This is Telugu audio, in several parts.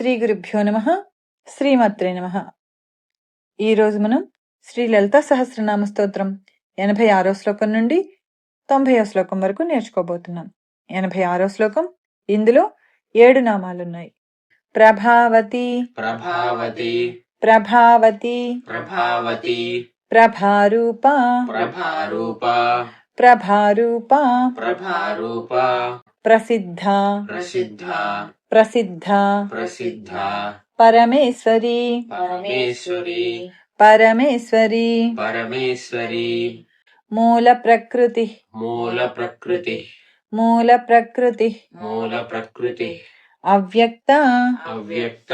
శ్రీ గురుభ్యో నమ శ్రీమాత్రే నమ. ఈరోజు మనం శ్రీ లలిత సహస్రనామ స్తోత్రం ఎనభై ఆరో శ్లోకం నుండి తొంభైవ శ్లోకం వరకు నేర్చుకోబోతున్నాం. ఎనభై ఆరో శ్లోకం ఇందులో ఏడు నామాలున్నాయి. ప్రభావతి ప్రభావతి ప్రభావతి ప్రభావతి ప్రభారూప ప్రభారూప ప్రభారూప ప్రభారూప ప్రసిద్ధ. ప్రసిద్ధ. ప్రసిద్ధ. ప్రసిద్ధ. పరమేశ్వరి. పరమేశ్వరి. పరమేశ్వరి. పరమేశ్వరి. మూల ప్రకృతి. మూల ప్రకృతి. మూల ప్రకృతి. మూల ప్రకృతి. అవ్యక్త. అవ్యక్త.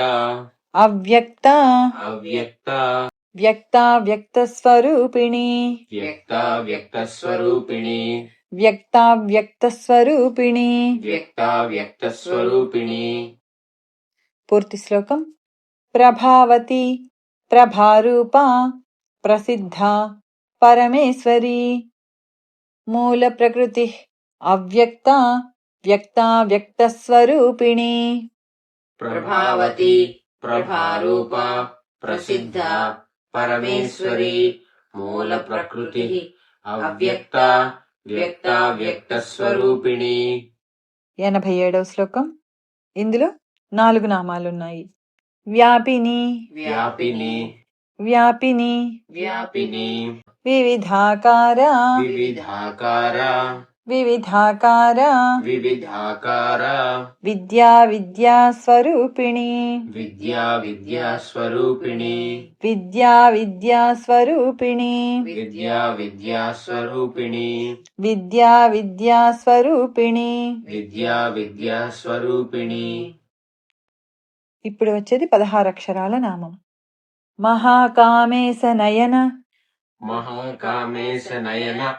అవ్యక్త. అవ్యక్త. వ్యక్త వ్యక్త స్వరూపిణి వ్యక్త వ్యక్త స్వరూపిణి వ్యక్త వ్యక్త స్వరూపిణి వ్యక్త వ్యక్త స్వరూపిణి పూర్తి శ్లోకం. ప్రభావతి ప్రభారూప ప్రసిద్ధ పరమేశ్వరి. మూల ప్రకృతి అవ్యక్త వ్యక్త వ్యక్త స్వరూపిణి ప్రభావతి ప్రభారూప ప్రసిద్ధ పరమేశ్వరి. మూల ప్రకృతి అవ్యక్త వ్యక్త వ్యక్త స్వరూపిణి ఎనభై ఏడవ శ్లోకం. ఇందులో నాలుగు నామాలున్నాయి. వ్యాపిని. వ్యాపిని. వ్యాపిని. వ్యాపిని. వివిధాకార. వివిధాకార. వివిధాకార వివిధాకార విద్యా విద్యా స్వరూపిణి విద్యా విద్యా స్వరూపిణి విద్యా విద్యా స్వరూపిణి విద్యా విద్యా స్వరూపిణి విద్యా విద్యా స్వరూపిణి విద్యా విద్యా స్వరూపిణి ఇప్పుడు వచ్చేది పదహారు అక్షరాల నామం. మహాకామేశ నయన. మహాకామేశ నయన.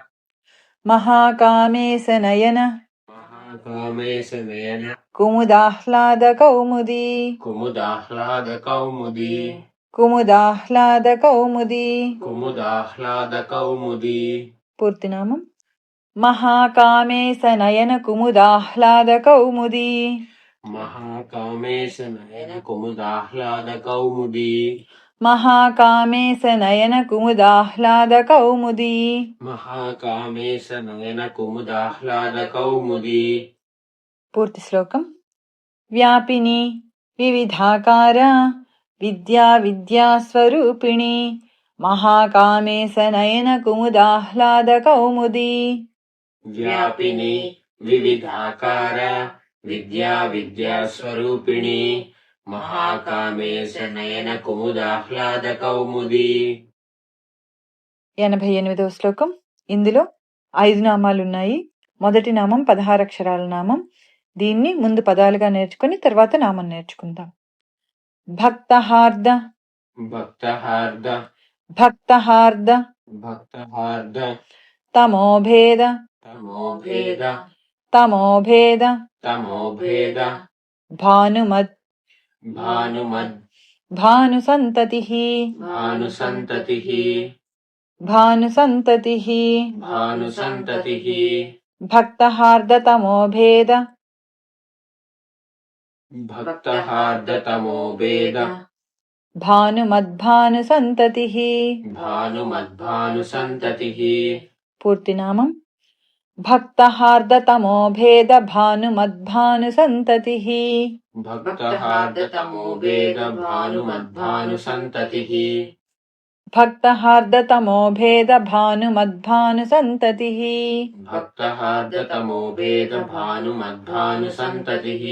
మహాకామేశ నయన. మహాకామేశ నయన. కుముదాహ్లాద కౌముది. కుముదాహ్లాద కౌముది. కుముదాహ్లాద కౌముది. కుముదాహ్లాద కౌముది. పూర్తి నామం. మహాకామేశ నయన కుముదాహ్లాద కౌముది. మహాకామేశ నయన కుముదాహ్లాద కౌముది. మహాకామేశ నయన కుముదాహ్లాద కౌముది. మహాకామేశ నయన కుముదాహ్లాద కౌముది. పూర్తి శ్లోకం. వ్యాపిని వివిధాకార విద్యా విద్యా స్వరూపిణి మహాకామేశ నయన కుముదాహ్లాద కౌముది. వ్యాపిని వివిధాకార విద్యా విద్యా స్వరూపిణి మహాకామేశ నయన కుముదాహ్లాద కౌముది ఎనభై ఎనిమిదవ శ్లోకం. ఇందులో ఐదు నామాలున్నాయి. మొదటి నామం పదహారు అక్షరాల నామం. దీన్ని ముందు పదాలుగా నేర్చుకుని తర్వాత నామం నేర్చుకుందాం. భక్తహార్ద. భక్తహార్ద. భక్తహార్ద. భక్తహార్ద. తమోభేద. తమోభేద. తమోభేద. తమోభేద. భానుమద్ భానుమద్ భానుసంతతి భానుసంతతి భానుసంతతి భానుసంతతి భక్తహార్ద తమోభేద భక్తహార్ద తమోభేద భానుమద్భానుసంతతి భానుమద్భానుసంతతి పూర్తి भक्तहार्दतमो भेदभानुमद्भानुसन्ततिः भक्तहार्दतमो भेदभानुमद्भानुसन्ततिः भक्तहार्दतमो भेदभानुमद्भानुसन्ततिः भक्तहार्दतमो भेदभानुमद्भानुसन्ततिः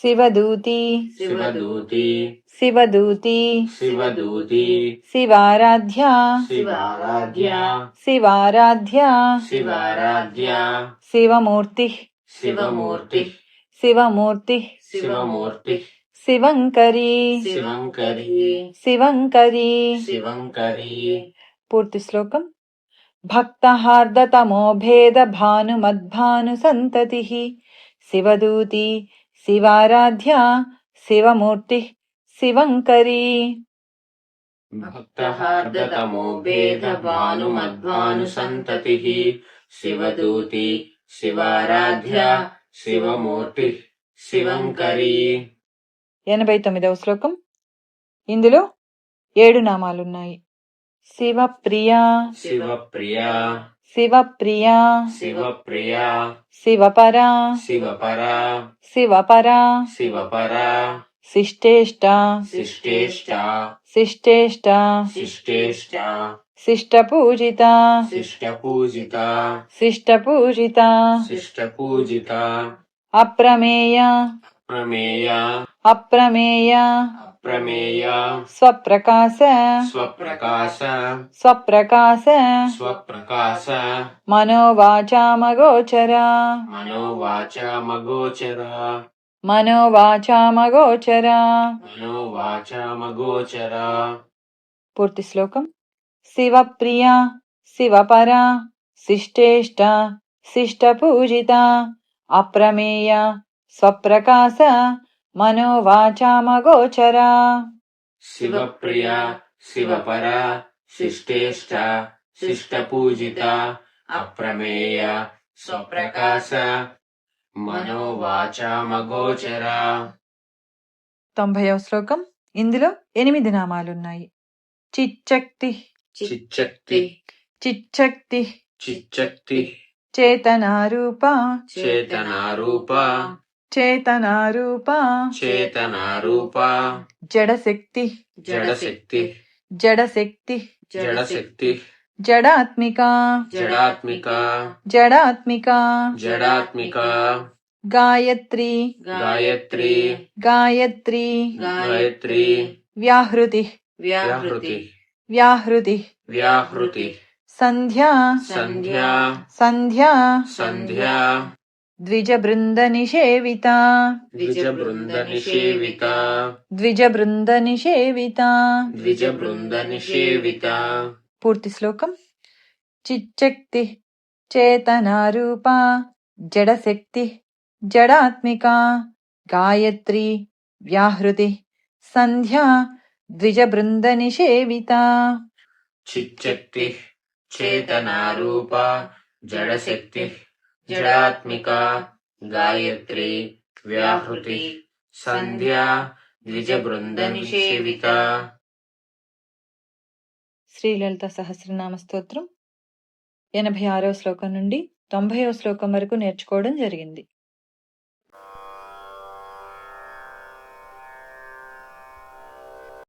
శివదూతి శివదూతి శివదూతి శివదూతి శివారాధ్య శివారాధ్య శివారాధ్య శివారాధ్య శివమూర్తి శివమూర్తి శివమూర్తి శివమూర్తి శివంకరి శివంకరి శివంకరి. శివంకరి. పూర్తి శ్లోకం. భక్తహార్ద తమోభేద భానుమద్భానుసంతతి శివదూతి శివారాధ్య శివమూర్తి శివంకరి. భక్తహార్ద తమోభేద భానుమద్భానుసంతతి శివదూతి శివారాధ్య శివమూర్తి శివంకరి. ఎనభై తొమ్మిదవ శ్లోకం. ఇందులో ఏడు నామాలున్నాయి. శివప్రియ. శివప్రియ. శివప్రియ. శివప్రియ. శివపర. శివపర. శివపర. శివపర. శిష్టేష్ట. శిష్టేష్ట. శిష్టేష్ట. శిష్టేష్ట. శిష్టపూజిత. శిష్టపూజిత. శిష్టపూజిత. శిష్టపూజిత. అప్రమేయ. ప్రమేయ అప్రమేయ. ప్రమేయ స్వప్రకాశ. స్వప్రకాశ. స్వప్రకాశ. స్వప్రకాశ. మనోవాచామగోచర మనోవాచ మగోచర. మనోవాచామగోచర మనోవాచ మగోచర. పూర్తి శ్లోకం. శివప్రియ శివపర శిష్టేష్ట శిష్టపూజిత అప్రమేయ స్వప్రకాశ మనోవాచామగోచర శివప్రియ శివపర శిష్టేష్ట శిష్టపూజిత అప్రమేయ స్వప్రకాశ మనోవాచ మగోచర. తొంభైవ శ్లోకం. ఇందులో ఎనిమిది నామాలున్నాయి. చిచ్చక్తి చిచ్చక్తి చిచ్చక్తి చిచ్చక్తి చేతనారూప చేతనారూప చేతనారూప చేతనారూప జడశక్తి జడశక్తి జడశక్తి జడశక్తి జడాత్మిక జడాత్మిక జడాత్మిక జడాత్మిక గాయత్రి గాయత్రి గాయత్రి గాయత్రి వ్యాహృతి వ్యాహృతి వ్యాహృతి వ్యాహృతి సంధ్యా సంధ్యా సంధ్యా సంధ్యా ద్విజ బృంద నిషేవిత ద్విజ బృంద నిషేవిత ద్విజ బృంద నిషేవిత ద్విజ బృంద నిషేవిత పూర్తి శ్లోకం చిచ్చక్తి చేతనారూప జడశక్తి జడాత్మిక గాయత్రి వ్యాహృతి సంధ్యా ద్విజ బృంద నిషేవిత నిషేవిత. శ్రీలలిత సహస్రనామ స్తోత్రం. ఎనభై ఆరో శ్లోకం నుండి తొంభైవ శ్లోకం వరకు నేర్చుకోవడం జరిగింది.